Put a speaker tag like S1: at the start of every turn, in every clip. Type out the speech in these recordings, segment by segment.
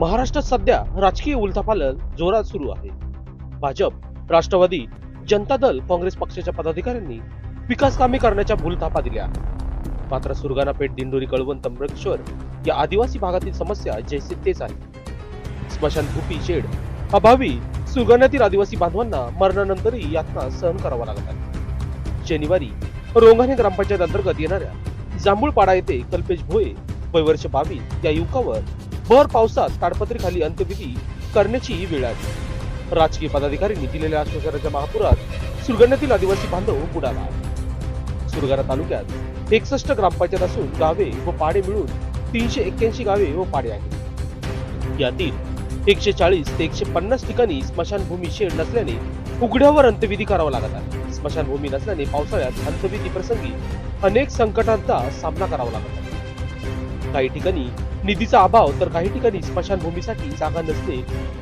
S1: महाराष्ट्रात सध्या राजकीय उलथापालट जोरात सुरू आहे. भाजप राष्ट्रवादी जनता दल काँग्रेस पक्षाच्या पदाधिकाऱ्यांनी विकास कामे करण्याच्या भूलथापा दिल्या. मात्र सुरगाणा पेठ दिंडोरी कळवण त्र्यंबकेश्वर या आदिवासी भागातील समस्या जैसे तेच आहे. स्मशानभूमी शेड अभावी सुरगाण्यातील आदिवासी बांधवांना मरणानंतरही यातना सहन करावा लागत आहे. शनिवारी रोंगाणे ग्रामपंचायत अंतर्गत येणाऱ्या जांभूळपाडा येथे कल्पेश भोये वय वर्ष बावीस या युवकावर भर पावसात ताडपत्रीखाली अंत्यविधी करण्याची वेळ आली. राजकीय पदाधिकाऱ्यांनी दिलेल्या आश्वासनाच्या महापुरात सुरगण्यातील आदिवासी बांधव बुडाला. सुरगाणा तालुक्यात एकसष्ट ग्रामपंचायत असून गावे व पाडे मिळून तीनशे एक्क्याऐंशी गावे व पाडे आहेत. यातील एकशे चाळीस ते एकशे पन्नास ठिकाणी स्मशानभूमी शेड नसल्याने उघड्यावर अंत्यविधी करावा लागत आहे. स्मशानभूमी नसल्याने पावसाळ्यात अंत्यविधी प्रसंगी अनेक संकटांचा सामना करावा लागत आहे. काही ठिकाणी निधीचा अभाव तर काही ठिकाणी स्मशानभूमीसाठी जागा नसते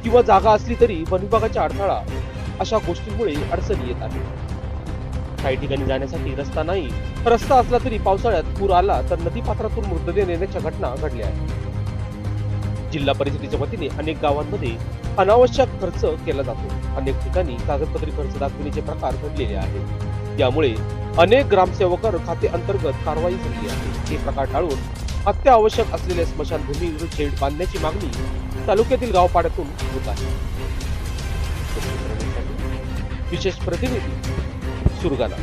S1: किंवा जागा असली तरी वनविभागाचा अडथळा अशा गोष्टींमुळे अडचणी येत आहे काही ठिकाणी जाण्यासाठी रस्ता नाही. रस्ता असला तरी पावसाळ्यात पूर आला तर नदीपात्रातून मृतदेह नेण्याच्या घटना घडल्या आहेत. जिल्हा परिषदेच्या वतीने अनेक गावांमध्ये अनावश्यक खर्च केला जातो. अनेक ठिकाणी कागदपत्री खर्च दाखविण्याचे प्रकार घडलेले आहेत. यामुळे अनेक ग्रामसेवकर खाते अंतर्गत कारवाई झाली आहे. हे प्रकार टाळून अत्यावश्यक असलेल्या स्मशानभूमीवर शेड बांधण्याची मागणी तालुक्यातील गावपाड्यातून होत आहे. विशेष प्रतिनिधी सुरगाणा